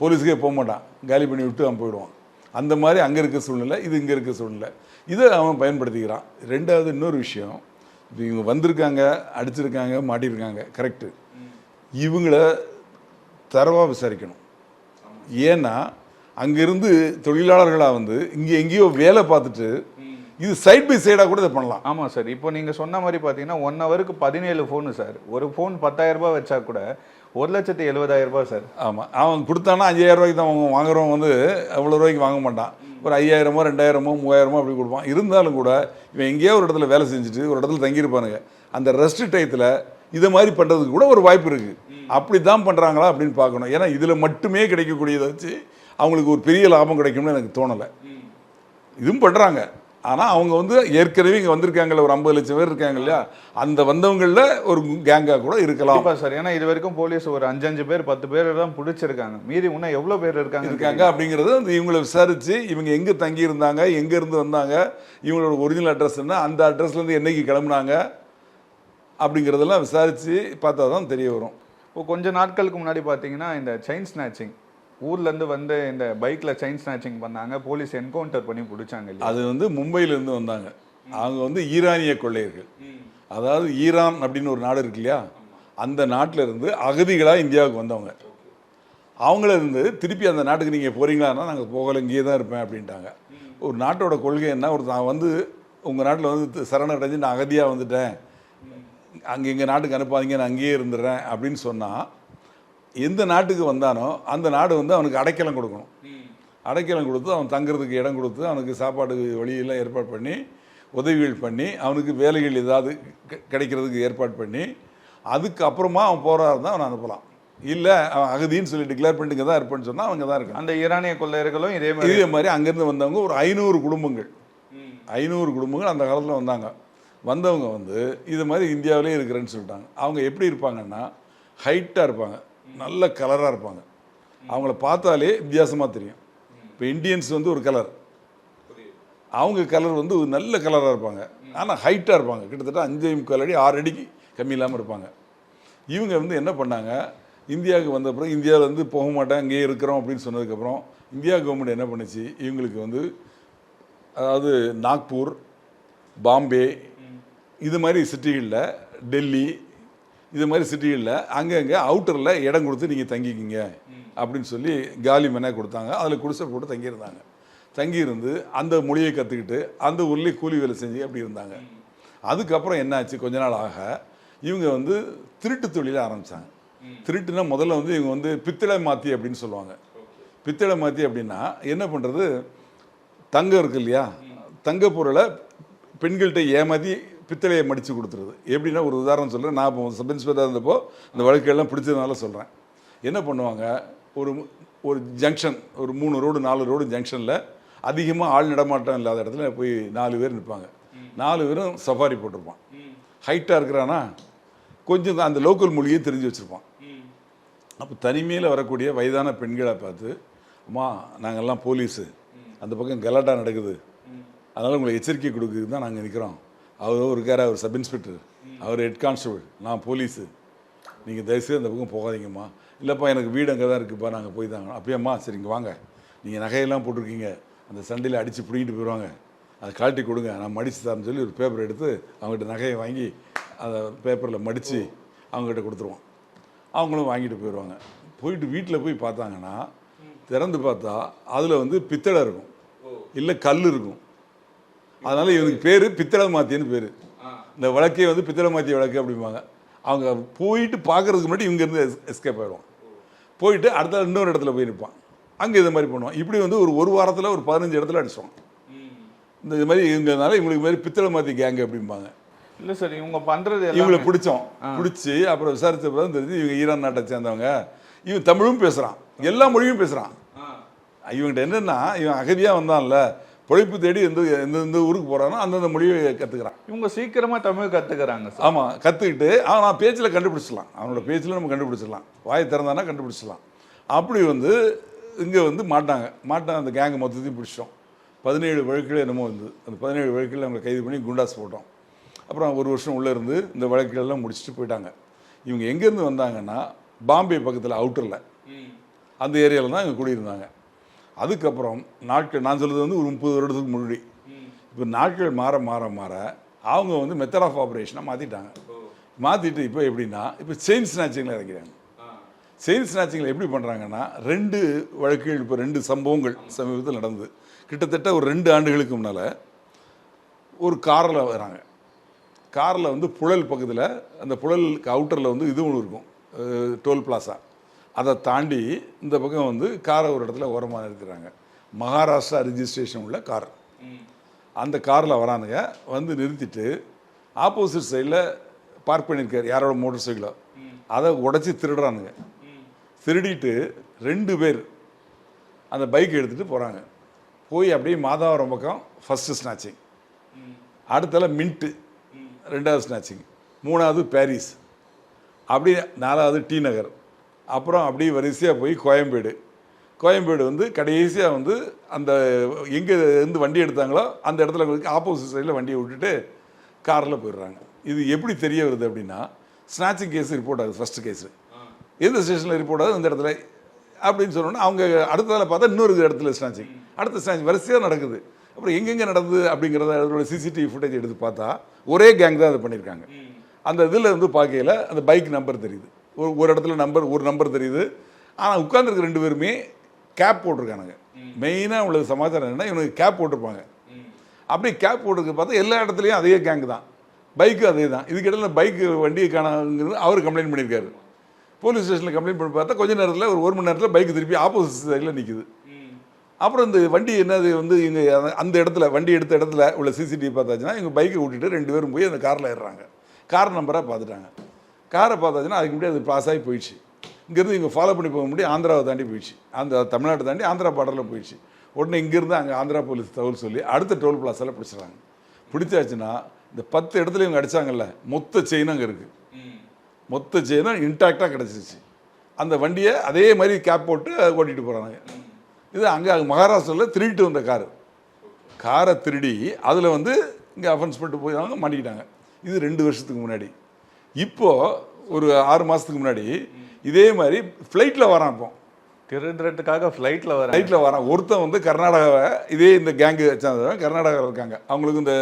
போலீஸுக்கே போக மாட்டான். காலி பண்ணி விட்டு அவன் போயிடுவான். அந்த மாதிரி அங்கே இருக்க சூழ்நிலை இது இங்கே இருக்க சூழ்நிலை. இதை அவன் பயன்படுத்திக்கிறான். ரெண்டாவது இன்னொரு விஷயம் இப்போ இவங்க வந்திருக்காங்க அடிச்சிருக்காங்க மாட்டியிருக்காங்க கரெக்டு இவங்கள தரவாக விசாரிக்கணும். ஏன்னா அங்கேருந்து தொழிலாளர்களாக வந்து இங்கே எங்கேயோ வேலை பார்த்துட்டு இது சைட் பை சைடாக கூட இதை பண்ணலாம். ஆமாம் சார். இப்போ நீங்கள் சொன்ன மாதிரி பார்த்தீங்கன்னா ஒன் ஹவருக்கு பதினேழு ஃபோனு சார். ஒரு ஃபோன் பத்தாயிரம் ரூபாய் வச்சா கூட ஒரு லட்சத்து எழுபதாயிரம் ரூபாய் சார். ஆமாம் அவன் கொடுத்தானா ஐயாயிரம் ரூபாய்க்கு தான் வாங்குவான் வாங்குறவன் வந்து அவ்வளோ ரூபாய்க்கு வாங்க மாட்டான். ஒரு ஐயாயிரமோ ரெண்டாயிரமோ மூவாயிரமோ அப்படி கொடுப்பான். இருந்தாலும் கூட இவன் எங்கேயோ ஒரு இடத்துல வேலை செஞ்சுட்டு ஒரு இடத்துல தங்கியிருப்பானுங்க. அந்த ரெஸ்ட் டயத்தில் இதை மாதிரி பண்ணுறதுக்கு கூட ஒரு வாய்ப்பு இருக்குது அப்படி தான் பண்ணுறாங்களா அப்படின்னு பார்க்கணும். ஏன்னா இதில் மட்டுமே கிடைக்கக்கூடியதை வச்சு அவங்களுக்கு ஒரு பெரிய லாபம் கிடைக்கும்னு எனக்கு தோணலை. இதுவும் பண்ணுறாங்க ஆனால் அவங்க வந்து ஏற்கனவே இங்கே வந்திருக்காங்கல்ல ஒரு ஐம்பது லட்சம் பேர் இருக்காங்க இல்லையா? அந்த வந்தவங்களில் ஒரு கேங்காக கூட இருக்கலாம். சார். ஏன்னா இது வரைக்கும் போலீஸ் ஒரு அஞ்சஞ்சு பேர் பத்து பேர் தான் பிடிச்சிருக்காங்க. மீதி இன்னும் எவ்வளோ பேர் இருக்காங்க இருக்காங்க அப்படிங்கிறது அந்த இவங்களை விசாரித்து இவங்க எங்கே தங்கி இருந்தாங்க எங்கே இருந்து வந்தாங்க இவங்களோட ஒரிஜினல் அட்ரஸ் என்ன அந்த அட்ரஸ்லேருந்து என்னைக்கு கிளம்புனாங்க அப்படிங்கிறதெல்லாம் விசாரித்து பார்த்தா தான் தெரிய வரும். இப்போ கொஞ்ச நாட்களுக்கு முன்னாடி பார்த்தீங்கன்னா இந்த செயின் ஸ்நாச்சிங் ஊர்லேருந்து வந்து இந்த பைக்கில் செயின் ஸ்நாச்சிங் பண்ணாங்க போலீஸ் என்கவுண்டர் பண்ணி பிடிச்சாங்க அது வந்து மும்பையிலேருந்து வந்தாங்க. அவங்க வந்து ஈரானிய கொள்ளையர்கள். அதாவது ஈரான் அப்படின்னு ஒரு நாடு இருக்கு இல்லையா? அந்த நாட்டில் இருந்து அகதிகளாக இந்தியாவுக்கு வந்தவங்க. அவங்கள இருந்து திருப்பி அந்த நாட்டுக்கு நீங்கள் போகிறீங்களான்னா நாங்கள் போகலை இங்கேயே தான் இருப்பேன் அப்படின்ட்டாங்க. ஒரு நாட்டோட கொள்கை என்ன? ஒரு நான் வந்து உங்கள் நாட்டில் வந்து சரணடைஞ்சு நான் அகதியாக வந்துட்டேன். அங்கே எங்கள் நாட்டுக்கு அனுப்பாதீங்க நான் அங்கேயே இருந்துடுறேன் அப்படின்னு சொன்னால் எந்த நாட்டுக்கு வந்தானோ அந்த நாடு வந்து அவனுக்கு அடைக்கலம் கொடுக்கணும். அடைக்கலம் கொடுத்து அவன் தங்குறதுக்கு இடம் கொடுத்து அவனுக்கு சாப்பாடு வழியெல்லாம் ஏற்பாடு பண்ணி உதவிகள் பண்ணி அவனுக்கு வேலைகள் ஏதாவது கி- கிடைக்கிறதுக்கு ஏற்பாடு பண்ணி அதுக்கு அப்புறமா அவன் போகிறா இருந்தால் அவனை அனுப்பலாம். இல்லை அவன் அகதின்னு சொல்லி டிக்ளேர் பண்ணிட்டு தான் இருப்பேன்னு சொன்னால் அவங்க தான் இருக்கணும் அந்த ஈரானிய கொள்ளையர்களும் இதே மாதிரி இதே மாதிரி அங்கேருந்து வந்தவங்க ஒரு ஐநூறு குடும்பங்கள். ஐநூறு குடும்பங்கள் அந்த காலத்தில் வந்தாங்க. வந்தவங்க வந்து இது மாதிரி இந்தியாவிலே இருக்கிறேன்னு சொல்லிட்டாங்க. அவங்க எப்படி இருப்பாங்கன்னா ஹைட்டாக இருப்பாங்க. நல்ல கலராக இருப்பாங்க. அவங்கள பார்த்தாலே வித்தியாசமாக தெரியும். இப்போ இந்தியன்ஸ் வந்து ஒரு கலர் அவங்க கலர் வந்து ஒரு நல்ல கலராக இருப்பாங்க. ஆனால் ஹைட்டாக இருப்பாங்க. கிட்டத்தட்ட அஞ்சு முக்கால் அடி ஆறு அடிக்கு கம்மி இல்லாமல் இருப்பாங்க. இவங்க வந்து என்ன பண்ணாங்க? இந்தியாவுக்கு வந்த அப்புறம் இந்தியாவில் வந்து போக மாட்டேன் இங்கேயே இருக்கிறோம் அப்படின்னு சொன்னதுக்கப்புறம் இந்தியா கவர்மெண்ட் என்ன பண்ணுச்சு? இவங்களுக்கு வந்து அதாவது நாக்பூர் பாம்பே இது மாதிரி சிட்டிகளில் டெல்லி இது மாதிரி சிட்டிகளில் அங்கங்கே அவுட்டரில் இடம் கொடுத்து நீங்கள் தங்கிக்கிங்க அப்படின்னு சொல்லி காலி மெனா கொடுத்தாங்க. அதில் குடிசை போட்டு தங்கியிருந்தாங்க. தங்கியிருந்து அந்த மொழியை கற்றுக்கிட்டு அந்த ஊர்லேயே கூலி வேலை செஞ்சு அப்படி இருந்தாங்க. அதுக்கப்புறம் என்னாச்சு? கொஞ்ச நாள் ஆக இவங்க வந்து திருட்டு தொழிலை ஆரம்பித்தாங்க திருட்டுனா முதல்ல வந்து இவங்க வந்து பித்தளை மாத்தி அப்படின்னு சொல்லுவாங்க. பித்தளை மாத்தி அப்படின்னா என்ன பண்ணுறது தங்கம் இருக்கு இல்லையா? தங்க பொருளை பெண்கள்கிட்ட ஏமாற்றி பித்தளையை மடித்து கொடுத்துருது. எப்படின்னா ஒரு உதாரணம் சொல்கிறேன் நான் இப்போ சப் இருந்தப்போ இந்த வழக்கெல்லாம் பிடிச்சதுனால சொல்கிறேன் என்ன பண்ணுவாங்க? ஒரு ஒரு ஜங்ஷன் ஒரு மூணு ரோடு நாலு ரோடு ஜங்ஷனில் அதிகமாக ஆள் நடமாட்டம் இல்லாத இடத்துல போய் நாலு பேர் நிற்பாங்க. நாலு பேரும் சஃபாரி போட்டிருப்பான். ஹைட்டாக இருக்கிறானா? கொஞ்சம் தான் அந்த லோக்கல் மொழியை தெரிஞ்சு வச்சுருப்பான். அப்போ தனிமையில் வரக்கூடிய வயதான பெண்களை பார்த்து அம்மா நாங்கள்லாம் போலீஸு. அந்த பக்கம் கலாட்டா நடக்குது. அதனால் உங்களுக்கு எச்சரிக்கை கொடுக்குறதுக்கு தான் நாங்கள் நிற்கிறோம் அவர் இருக்கார் அவர் சப் இன்ஸ்பெக்டர். அவர் ஹெட் கான்ஸ்டபிள். நான் போலீஸு. நீங்கள் தயவுசெய்து அந்த பக்கம் போகாதீங்கம்மா. இல்லைப்பா எனக்கு வீடு அங்கே தான் இருக்குப்பா. நாங்கள் போய் தாங்க அப்படியாம்மா சரி இங்கே வாங்க. நீங்கள் நகையெல்லாம் போட்டிருக்கீங்க. அந்த சண்டையில் அடித்து பிடிக்கிட்டு போயிடுவாங்க அதை கழட்டி கொடுங்க. நான் மடித்து தரேன்னு சொல்லி ஒரு பேப்பர் எடுத்து அவங்ககிட்ட நகையை வாங்கி அதை பேப்பரில் மடித்து அவங்ககிட்ட கொடுத்துருவோம். அவங்களும் வாங்கிட்டு போயிடுவாங்க போயிட்டு வீட்டில் போய் பார்த்தாங்கன்னா திறந்து பார்த்தா அதில் வந்து பித்தளை இருக்கும். இல்லை கல் இருக்கும். அதனால் இவனுக்கு பேர் பித்தளை மாத்தியன்னு பேர். இந்த வழக்கே வந்து பித்தளை மாத்திய வழக்கு அப்படிம்பாங்க. அவங்க போயிட்டு பார்க்கறதுக்கு முன்னாடி இவங்க இருந்து எஸ்கேப் ஆயிடுவான் போயிட்டு அடுத்த இன்னொரு இடத்துல போய் நிற்பான் அங்கே இது மாதிரி பண்ணுவான் இப்படி வந்து ஒரு ஒரு வாரத்தில் ஒரு பதினஞ்சு இடத்துல அடிச்சுவான் இந்த இது மாதிரி இவங்கனால இவங்களுக்கு மாதிரி பித்தளை மாத்தி கேங்க அப்படிம்பாங்க. இல்ல சார் இவங்க பண்றது இவங்களை பிடிச்சோம். பிடிச்சி அப்புறம் விசாரிச்ச பிறகு தெரிஞ்சு இவங்க ஈரான் நாட்டை சேர்ந்தவங்க. இவன் தமிழும் பேசுகிறான் எல்லா மொழியும் பேசுகிறான் இவன்கிட்ட என்னன்னா இவன் அகதியாக வந்தான்ல. பொழைப்பு தேடி எந்த எந்த எந்த ஊருக்கு போகிறானோ அந்தந்த மொழியை கற்றுக்கிறான் இவங்க சீக்கிரமா தமிழ் கத்துக்கிறாங்க சார். ஆமாம் கற்றுக்கிட்டு நான் பேச்சில் கண்டுபிடிச்சிடலாம். அவனோட பேச்சில் நம்ம கண்டுபிடிச்சிடலாம். வாய் திறந்தானா கண்டுபிடிச்சிடலாம். அப்படி வந்து இங்கே வந்து மாட்டாங்க. மாட்டான் அந்த கேங்கை மொத்தத்தையும் பிடிச்சிட்டோம் பதினேழு வழக்குகள் என்னமோ வந்து அந்த பதினேழு வழக்குகள் அவங்க கைது பண்ணி குண்டாஸ் போட்டோம். அப்புறம் ஒரு வருஷம் உள்ளே இருந்து இந்த வழக்குகள் எல்லாம் முடிச்சுட்டு போயிட்டாங்க. இவங்க எங்கேருந்து வந்தாங்கன்னா பாம்பே பக்கத்தில் அவுட்டரில் அந்த ஏரியாவில் தான் இவங்க குடியிருந்தாங்க. அதுக்கப்புறம் நாட்கள் நான் சொல்கிறது வந்து ஒரு முப்பது வருடத்துக்கு முன்னாடி. இப்போ நாட்கள் மாற மாற மாற அவங்க வந்து மெத்தட் ஆஃப் ஆப்ரேஷனை மாற்றிட்டாங்க மாற்றிட்டு இப்போ எப்படின்னா இப்போ செயின் ஸ்நாச்சிங்கில் இறங்கிறாங்க செயின் ஸ்நாச்சிங்கில் எப்படி பண்ணுறாங்கன்னா ரெண்டு வழக்குகள் இப்போ ரெண்டு சம்பவங்கள் சமீபத்தில் நடந்தது. கிட்டத்தட்ட ஒரு ரெண்டு ஆண்டுகளுக்கு முன்னால் ஒரு காரில் வராங்க. காரில் வந்து புழல் பக்கத்தில் அந்த புழலுக்கு அவுட்டரில் வந்து இது ஒன்று இருக்கும். டோல் பிளாசா அதை தாண்டி இந்த பக்கம் வந்து காரை ஒரு இடத்துல ஓரமாக நிறுத்துறாங்க. மகாராஷ்டிரா ரிஜிஸ்ட்ரேஷன் உள்ள கார். அந்த காரில் வரானுங்க வந்து நிறுத்திட்டு ஆப்போசிட் சைடில் பார்க் பண்ணியிருக்காரு. யாரோட மோட்டர் சைக்கிளோ அதை உடச்சி திருடுறானுங்க. திருடிட்டு ரெண்டு பேர் அந்த பைக் எடுத்துகிட்டு போகிறாங்க போய் அப்படியே மாதாவரம் பக்கம் ஃபஸ்ட்டு ஸ்நாச்சிங் அடுத்தால மின்ட்டு ரெண்டாவது ஸ்நாச்சிங் மூணாவது பாரிஸ் அப்படியே நாலாவது டி நகர். அப்புறம் அப்படியே வரிசையாக போய் கோயம்பேடு. கோயம்பேடு வந்து கடைசியாக வந்து அந்த எங்கே இருந்து வண்டி எடுத்தாங்களோ அந்த இடத்துல ஆப்போசிட் சைடில் வண்டியை விட்டுட்டு காரில் போயிடுறாங்க. இது எப்படி தெரிய வருது அப்படின்னா ஸ்நாச்சிங் கேஸ் ரிப்போர்ட் ஆகுது ஃபஸ்ட்டு கேஸு எந்த ஸ்டேஷனில் ரிப்போர்ட் ஆகுது அந்த இடத்துல. அப்படின்னு சொன்னோன்னா அவங்க அடுத்ததால் பார்த்தா இன்னொரு இடத்துல ஸ்நாச்சிங் அடுத்த ஸ்நாச்சிங் வரிசையாக நடக்குது. அப்புறம் எங்கெங்கே நடந்தது அப்படிங்கிறத அதோட சிசிடிவி ஃபுட்டேஜ் எடுத்து பார்த்தா ஒரே கேங் தான் அதை பண்ணியிருக்காங்க. அந்த இதில் வந்து பார்க்கையில் அந்த பைக் நம்பர் தெரியுது. ஒரு ஒரு இடத்துல நம்பர் ஒரு நம்பர் தெரியுது. ஆனால் உட்காந்துருக்க ரெண்டு பேருமே கேப் போட்டிருக்கானுங்க. மெயினாக உள்ளது சமாச்சாரம் என்னென்னா இவனுக்கு கேப் போட்டிருப்பாங்க. அப்படியே கேப் போட்டிருக்க பார்த்தா எல்லா இடத்துலையும் அதே கேங்கு தான். பைக்கு அதே தான் இதுக்கிடையில பைக்கு வண்டியை காணாங்கிறது அவர் கம்ப்ளைண்ட் பண்ணியிருக்காரு. போலீஸ் ஸ்டேஷனில் கம்ப்ளைண்ட் பண்ணி பார்த்தா கொஞ்ச நேரத்தில் ஒரு ஒரு மணி நேரத்தில் பைக் திருப்பி ஆப்போசிட் சைடில் நிற்குது அப்புறம் இந்த வண்டி என்னது வந்து இங்கே அந்த இடத்துல வண்டி எடுத்த இடத்துல உள்ள சிசிடிவி பார்த்தாச்சுன்னா இவங்க பைக்கை விட்டுட்டு ரெண்டு பேரும் போய் அந்த காரில் ஏறுறாங்க. கார் நம்பராக பார்த்துட்டாங்க. காரை பார்த்தாச்சுன்னா அதுக்கு முன்னாடி அது பாஸ் ஆகி போயிடுச்சு. இங்கேருந்து இங்கே ஃபாலோ பண்ணி போக முடியும் ஆந்திராவை தாண்டி போயிடுச்சு. அந்த தமிழ்நாட்டை தாண்டி ஆந்திரா பார்டரில் போயிடுச்சு. உடனே இங்கேருந்து அங்கே ஆந்திரா போலீஸ் தகவல் சொல்லி அடுத்த டோல் பிளாஸில் பிடிச்சிடுறாங்க. பிடிச்சாச்சுன்னா இந்த பத்து இடத்துல இவங்க அடித்தாங்கல்ல மொத்த செயினும் அங்கே இருக்குது மொத்த செயினும் இன்டாக்டாக கிடச்சிருச்சு. அந்த வண்டியை அதே மாதிரி கேப் போட்டு ஓட்டிகிட்டு போகிறாங்க இது அங்கே மகாராஷ்டிராவில் திருடிட்டு வந்த காரு. காரை திருடி அதில் வந்து இங்கே அஃபென்ஸ் பண்ணிட்டு போயிட்டாங்க மாட்டிக்கிட்டாங்க. இது ரெண்டு வருஷத்துக்கு முன்னாடி. இப்போது ஒரு ஆறு மாதத்துக்கு முன்னாடி இதே மாதிரி ஃப்ளைட்டில் வரான் இப்போ. திருடுறதுக்காக ஃப்ளைட்டில் வர ஃப்ளைட்டில் வரான். ஒருத்தன் வந்து கர்நாடகாவை இதே இந்த கேங்கு சேர்ந்தவன் கர்நாடகாவில் இருக்காங்க. அவங்களுக்கு இந்த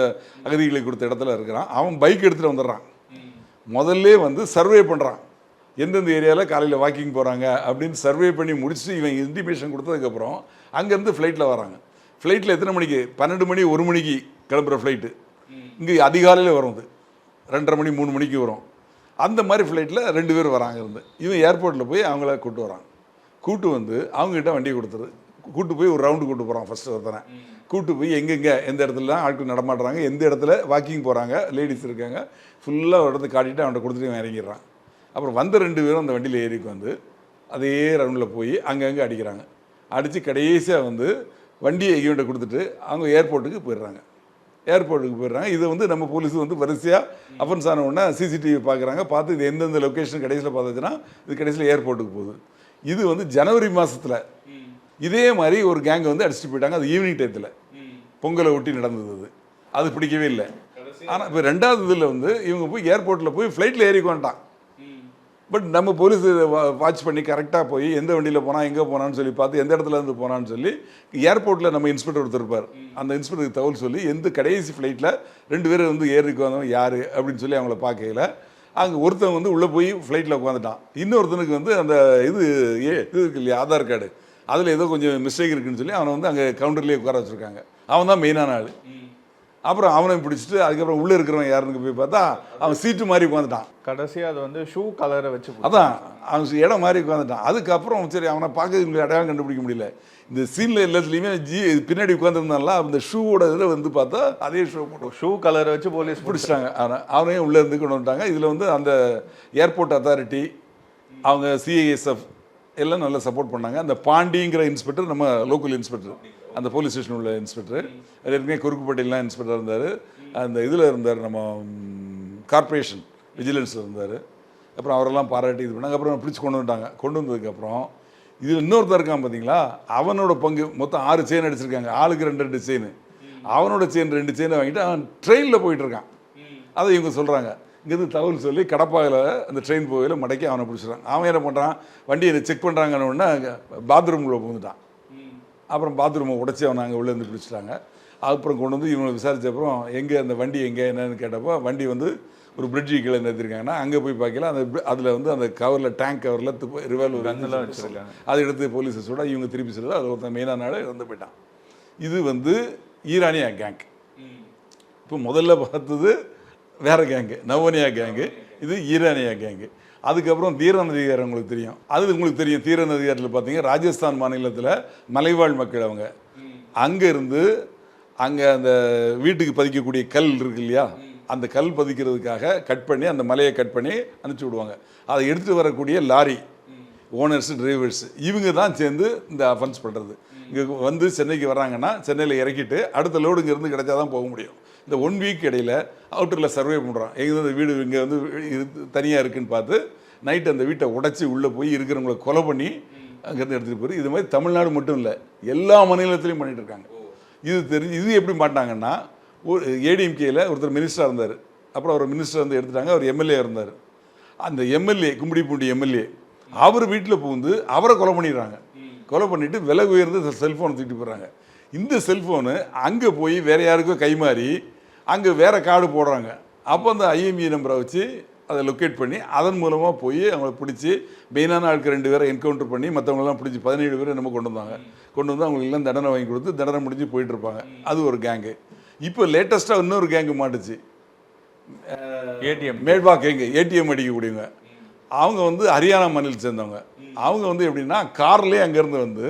அகதிகளுக்கு கொடுத்த இடத்துல இருக்கிறான். அவன் பைக் எடுத்துகிட்டு வந்துடுறான். முதல்ல வந்து சர்வே பண்ணுறான் எந்தெந்த ஏரியாவில் காலையில் வாக்கிங் போகிறாங்க அப்படின்னு சர்வே பண்ணி முடிச்சுட்டு இவன் இன்டிமேஷன் கொடுத்ததுக்கப்புறம் அங்கேருந்து ஃப்ளைட்டில் வராங்க. ஃப்ளைட்டில் எத்தனை மணிக்கு? பன்னெண்டு மணி ஒரு மணிக்கு கிளம்புற ஃப்ளைட்டு இங்கே அதிகாலையில் வரும் இது ரெண்டரை மணி மூணு மணிக்கு வரும். அந்த மாதிரி ஃப்ளைட்டில் ரெண்டு பேர் வராங்க இருந்து. இவன் ஏர்போர்ட்டில் போய் அவங்கள கூட்டு வரான். கூட்டு வந்து அவங்ககிட்ட வண்டியை கொடுத்துரு. கூட்டு போய் ஒரு ரவுண்டு கூட்டு போகிறான் ஃபஸ்ட்டு ஒருத்தனை. கூட்டு போய் எங்கெங்கே எந்த இடத்துலலாம் ஆட்கள் நடமாடுறாங்க எந்த இடத்துல வாக்கிங் போகிறாங்க லேடிஸ் இருக்காங்க ஃபுல்லாக ஒரு இடத்த காட்டிட்டு அவன்கிட்ட கொடுத்துட்டு அவன் இறங்கிடுறான். அப்புறம் வந்த ரெண்டு பேரும் அந்த வண்டியில் ஏறிக்கு வந்து அதே ரவுண்டில் போய் அங்கங்கே அடிக்கிறாங்க. அடித்து கடைசியாக வந்து வண்டியை இவன்கிட்ட கொடுத்துட்டு அவங்க ஏர்போர்ட்டுக்கு போயிடுறாங்க. ஏர்போர்ட்டுக்கு போயிடுறாங்க. இதை வந்து நம்ம போலீஸ் வந்து வரிசையாக அஃபன்ஸ் ஆன உடனே சிசிடிவி பார்க்குறாங்க பார்த்து இது எந்தெந்த லொக்கேஷன் கடைசியில் பார்த்துச்சுன்னா இது கடைசியில் ஏர்போர்ட்டுக்கு போகுது. இது வந்து ஜனவரி மாதத்தில் இதே மாதிரி ஒரு கேங்கை வந்து அடிச்சுட்டு போயிட்டாங்க. அது ஈவினிங் டயத்தில் பொங்கலை ஒட்டி நடந்தது அது. அது பிடிக்கவே இல்லை. ஆனால் இப்போ ரெண்டாவது இதில் வந்து இவங்க போய் ஏர்போர்ட்டில் போய் ஃப்ளைட்டில் ஏறிக்கு வந்துட்டான் பட் நம்ம போலீஸ் வாட்ச் பண்ணி கரெக்டாக போய் எந்த வண்டியில் போனால் எங்கே போனான்னு சொல்லி பார்த்து எந்த இடத்துல இருந்து போனான்னு சொல்லி ஏர்போர்ட்டில் நம்ம இன்ஸ்பெக்டர் ஒருத்தர் அந்த இன்ஸ்பெக்டருக்கு தகவல் சொல்லி எந்த கடைசி ஃப்ளைட்டில் ரெண்டு பேரும் வந்து ஏறிக்கு வந்தவங்க யார்? அப்படின்னு சொல்லி அவங்கள பார்க்கையில அங்கே ஒருத்தன் வந்து உள்ளே போய் ஃப்ளைட்டில் உட்காந்துட்டான் இன்னொருத்தனுக்கு வந்து அந்த இது ஏ இது இருக்கு இல்லையா ஆதார் கார்டு. அதில் ஏதோ கொஞ்சம் மிஸ்டேக் இருக்குன்னு சொல்லி அவனை வந்து அங்கே கவுண்டர்லேயே உட்கார வச்சுருக்காங்க. அவன் தான் மெயினான ஆள். அப்புறம் அவனை பிடிச்சிட்டு அதுக்கப்புறம் உள்ளே இருக்கிறவன் யாருன்னு போய் பார்த்தா அவன் சீட்டு மாதிரி உட்காந்துட்டான் கடைசியாக அது வந்து ஷூ கலரை வச்சு அதான் அவன் இடம் மாதிரி உட்காந்துட்டான் அதுக்கப்புறம் சரி அவனை பார்க்க இவங்களுக்கு அடையாளம் கண்டுபிடிக்க முடியல. இந்த சீனில் எல்லாத்துலேயுமே ஜி பின்னாடி உட்காந்துருந்தான்ல அந்த ஷூவோட இதில் வந்து பார்த்தா அதே ஷூ போட்டு ஷூ கலரை வச்சு போலீஸ் பிடிச்சி பிடிச்சிட்டாங்க. அவனை அவனையும் உள்ளே இருந்து கொண்டு வந்துட்டாங்க. இதில் வந்து அந்த ஏர்போர்ட் அத்தாரிட்டி அவங்க சிஐஎஸ்எஃப் எல்லாம் நல்லா சப்போர்ட் பண்ணாங்க. அந்த பாண்டிங்கிற இன்ஸ்பெக்டர் நம்ம லோக்கல் இன்ஸ்பெக்டர் அந்த போலீஸ் ஸ்டேஷன் உள்ள இன்ஸ்பெக்டர் ஏற்கனவே குறுக்குப்பட்டிலாம் இன்ஸ்பெக்டர் இருந்தார். அந்த இதில் இருந்தார் நம்ம கார்ப்பரேஷன் விஜிலன்ஸில் இருந்தார். அப்புறம் அவரெல்லாம் பாராட்டி இது பண்ணாங்க. அப்புறம் பிடிச்சி கொண்டு வந்துட்டாங்க. கொண்டு வந்ததுக்கப்புறம் இதில் இன்னொருத்தர் இருக்கான் பார்த்தீங்களா அவனோட பங்கு மொத்தம் ஆறு செயின் அடிச்சிருக்காங்க. ஆளுக்கு ரெண்டு ரெண்டு செயின் அவனோட செயின் ரெண்டு செயினை வாங்கிட்டு அவன் ட்ரெயினில் போயிட்டுருக்கான் அதை இவங்க சொல்கிறாங்க இங்கேருந்து தகவல் சொல்லி கடப்பாவில் அந்த ட்ரெயின் போகையில் மடக்கி அவனை பிடிச்சிடுறான். அவன் என்ன பண்ணுறான் வண்டியை செக் பண்ணுறாங்கன்னு உடனே பாத்ரூம்குள்ளே புகுந்துட்டான் அப்புறம் பாத்ரூமை உடச்சி அவனை அங்கே உள்ளே இருந்து பிடிச்சிட்டாங்க. அப்புறம் கொண்டு வந்து இவனை விசாரிச்ச அப்புறம் எங்கே அந்த வண்டி எங்கே என்னன்னு கேட்டப்போ வண்டி வந்து ஒரு பிரிட்ஜு கீழே நிறுத்திருக்காங்கன்னா அங்கே போய் பார்க்கல. அந்த அதில் வந்து அந்த கவரில் டேங்க் கவரில் ரிவால்வர் கன்னெல்லாம் வச்சிருக்காங்க. அதை எடுத்து போலீஸ் சொல்ல இவங்க திருப்பி சொல்லுது. அது ஒருத்தன் மெயினான நாள் இறந்து போயிட்டான். இது வந்து ஈரானியா கேங்க் இப்போ முதல்ல பார்த்தது வேற கேங்கு நவோனியா கேங்கு இது ஈரானியா கேங்கு அதுக்கப்புறம் தீரநதிகாரம் உங்களுக்கு தெரியும். அது உங்களுக்கு தெரியும். தீரநதிகாரத்தில் பார்த்தீங்கன்னா ராஜஸ்தான் மாநிலத்தில் மலைவாழ் மக்கள் அவங்க. அங்கேருந்து அங்கே அந்த வீட்டுக்கு பதிக்கக்கூடிய கல் இருக்கு இல்லையா? அந்த கல் பதிக்கிறதுக்காக கட் பண்ணி அந்த மலையை கட் பண்ணி அனுப்பிச்சி விடுவாங்க. அதை எடுத்துகிட்டு வரக்கூடிய லாரி ஓனர்ஸ் டிரைவர்ஸ் இவங்க தான் சேர்ந்து இந்த அஃபென்ஸ் பண்ணுறது இங்கே வந்து சென்னைக்கு வராங்கன்னா சென்னையில் இறக்கிட்டு அடுத்த லோடு இங்கேருந்து கிடைச்சா தான் போக முடியும். இந்த ஒன் வீக் இடையில் அவுட்டரில் சர்வே பண்ணுறோம் எங்கே இந்த வீடு இங்கே வந்து தனியாக இருக்குன்னு பார்த்து நைட்டு அந்த வீட்டை உடைச்சி உள்ளே போய் இருக்கிறவங்கள கொலை பண்ணி அங்கேருந்து எடுத்துகிட்டு போய் இது மாதிரி தமிழ்நாடு மட்டும் இல்லை எல்லா மாநிலத்திலையும் பண்ணிகிட்டு இருக்காங்க. இது தெரிஞ்சு இது எப்படி மாட்டாங்கன்னா ஒரு ஏடிஎம்கேயில் ஒருத்தர் மினிஸ்டராக இருந்தார். அப்புறம் அவர் மினிஸ்டர் வந்து எடுத்துட்டாங்க அவர் எம்எல்ஏ இருந்தார். அந்த எம்எல்ஏ கும்மிடிப்பூண்டி எம்எல்ஏ அவர் வீட்டில் புகுந்து அவரை கொலை பண்ணிடுறாங்க. கொலை பண்ணிவிட்டு விலை உயர்ந்து செல்ஃபோனை தூக்கிட்டு போகிறாங்க இந்த செல்ஃபோனு அங்கே போய் வேற யாருக்கோ கைமாறி அங்கே வேற கார்டு போடுறாங்க. அப்போ அந்த ஐஎம்இ நம்பரை வச்சு அதை லொக்கேட் பண்ணி அதன் மூலமாக போய் அவங்கள பிடிச்சி மெயினான ஆட்கள் ரெண்டு பேரை என்கவுண்டர் பண்ணி மற்றவங்களெல்லாம் பிடிச்சி பதினேழு பேர் நம்ம கொண்டு வந்தாங்க. கொண்டு வந்து அவங்களுக்கு எல்லாம் தண்டனை வாங்கி கொடுத்து தண்டனை முடிஞ்சு போயிட்டு இருப்பாங்க. அது ஒரு கேங்கு இப்போ லேட்டஸ்ட்டாக இன்னொரு கேங்கு மாட்டுச்சு. ஏடிஎம். மேல்வா கேங்கு ஏடிஎம் அடிக்கக்கூடியவங்க. அவங்க வந்து ஹரியானா மாநிலத்தை சேர்ந்தவங்க. அவங்க வந்து எப்படின்னா கார்லேயே அங்கேருந்து வந்து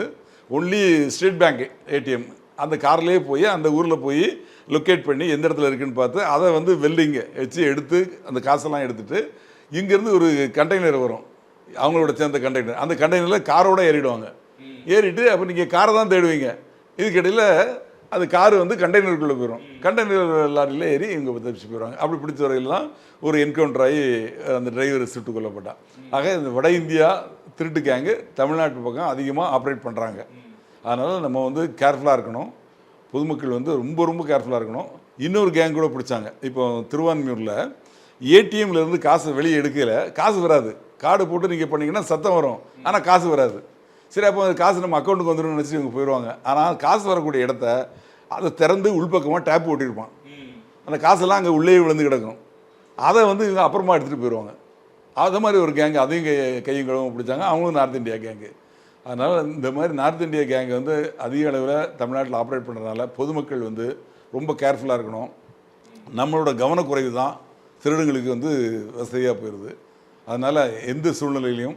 ஒன்லி ஸ்டேட் பேங்க் ஏடிஎம். அந்த கார்லேயே போய் அந்த ஊரில் போய் லொக்கேட் பண்ணி எந்த இடத்துல இருக்குன்னு பார்த்து அதை வந்து வெல்டிங்கு வச்சு எடுத்து அந்த காசெல்லாம் எடுத்துட்டு இங்கேருந்து ஒரு கண்டெய்னர் வரும். அவங்களோட சேர்ந்த கண்டெய்னர் அந்த கண்டெய்னரில் காரோட ஏறிடுவாங்க. ஏறிட்டு அப்போ நீங்கள் காரை தான் தேடுவீங்க. இதுக்கிடையில் அது கார் வந்து கண்டெய்னருக்குள்ளே போயிடும் கண்டெய்னர் லாரியில் ஏறி இவங்க தப்பிச்சு போயிடுவாங்க. அப்படி பிடிச்ச வரையிலாம் ஒரு என்கவுண்டர் ஆகி அந்த டிரைவர் சுட்டுக் கொல்லப்பட்டான். ஆக இந்த வட இந்தியா திருட்டு கேங்கு தமிழ்நாட்டு பக்கம் அதிகமாக ஆப்ரேட் பண்ணுறாங்க அதனால் நம்ம வந்து கேர்ஃபுல்லாக இருக்கணும். பொதுமக்கள் வந்து ரொம்ப ரொம்ப கேர்ஃபுல்லாக இருக்கணும். இன்னொரு கேங் கூட பிடிச்சாங்க. இப்போ திருவான்மியூரில் ஏடிஎம்லேருந்து காசு வெளியே எடுக்கல. காசு வராது. கார்டு போட்டு நீங்கள் பண்ணீங்கன்னா சத்தம் வரும். ஆனால் காசு வராது. சரி அப்போ அந்த காசு நம்ம அக்கௌண்ட்டுக்கு வந்துடும் நினச்சி இவங்க போயிடுவாங்க ஆனால் காசு வரக்கூடிய இடத்த அதை திறந்து உள்பக்கமாக டேப் ஓட்டியிருப்பான். அந்த காசெல்லாம் அங்கே உள்ளே விழுந்து கிடக்கும். அதை வந்து இவங்க அப்புறமா எடுத்துகிட்டு போயிடுவாங்க அது மாதிரி ஒரு கேங்கு அதையும் கை கையும் கழுவும் பிடிச்சாங்க. அவங்களும் நார்த் இந்தியா கேங்கு அதனால் இந்த மாதிரி நார்த் இந்தியா கேங் வந்து அதிக அளவில் தமிழ்நாட்டில் ஆப்ரேட் பண்ணுறதுனால பொதுமக்கள் வந்து ரொம்ப கேர்ஃபுல்லாக இருக்கணும். நம்மளோட கவனக்குறைவு தான் திருடங்களுக்கு வந்து வசதியாக போயிடுது அதனால் எந்த சூழ்நிலையிலையும்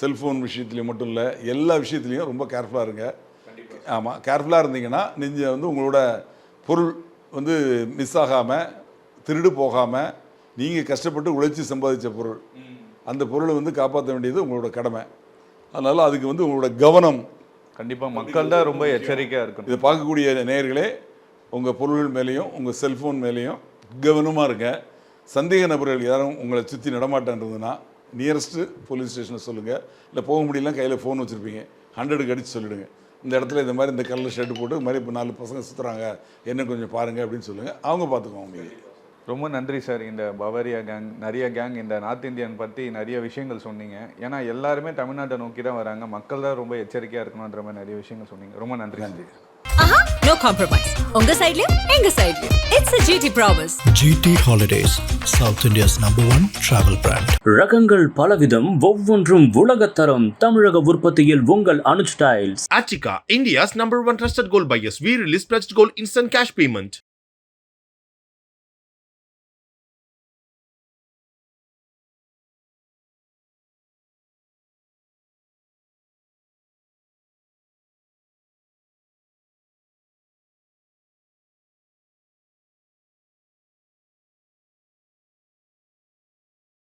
செல்ஃபோன் விஷயத்துலையும் மட்டும் இல்லை எல்லா விஷயத்துலையும் ரொம்ப கேர்ஃபுல்லாக இருங்க. ஆமாம் கேர்ஃபுல்லாக இருந்தீங்கன்னா நீங்கள் வந்து உங்களோட பொருள் வந்து மிஸ் ஆகாமல் திருடு போகாமல் நீங்கள் கஷ்டப்பட்டு உழைச்சி சம்பாதிச்ச பொருள். அந்த பொருளை வந்து காப்பாற்ற வேண்டியது உங்களோட கடமை. அதனால் அதுக்கு வந்து உங்களோட கவனம். கண்டிப்பா மக்கள் தான் ரொம்ப எச்சரிக்கையா இருக்கணும். இதை பார்க்கக்கூடிய நேயர்களே உங்கள் பொருள்கள் மேலேயும் உங்கள் செல்ஃபோன் மேலேயும் கவனமாக இருங்க. சந்தேக நபர்கள் யாரும் உங்களை சுற்றி நடமாட்டம் இருந்ததுன்னா நியரஸ்ட்டு போலீஸ் ஸ்டேஷனை சொல்லுங்கள் இல்லை போக முடியல கையில் ஃபோன் வச்சுருப்பீங்க. ஹண்ட்ரடுக்கு அடித்து சொல்லிவிடுங்க இந்த இடத்துல இந்த மாதிரி இந்த கல்லில் ஷர்ட் போட்டு இந்த மாதிரி இப்போ நாலு பசங்க சுற்றுறாங்க என்ன கொஞ்சம் பாருங்கள் அப்படின்னு சொல்லுங்கள் அவங்க பார்த்துக்குவாங்க. மீதி ரொம்ப நன்றி சார். இந்த பவரியா கேங் நிறைய கேங் இந்த நார்த் இந்தியன் பற்றி நிறைய விஷயங்கள் சொன்னீங்க. ஏன்னா எல்லாருமே தமிழ்நாட்டை நோக்கி தான் வராங்க. மக்கள் தான் ரொம்ப எச்சரிக்கையாக இருக்கணுன்ற மாதிரி நிறைய விஷயங்கள் சொன்னீங்க. ரொம்ப நன்றி நன்றி. ஆஹா நோ காம்ப்ரமைஸ் உங்க சைடுலயும் எங்க சைடுலயும் it's a GT promise GT Holidays, South India's number one travel brand. ரகங்கள் பலவிதம் ஒவ்வொன்றும் உலகத்தரம். தமிழக உற்பத்தியில் உங்கள் Anuj tiles Achika, India's number one trusted gold buyers. We release pledged gold instant cash payment.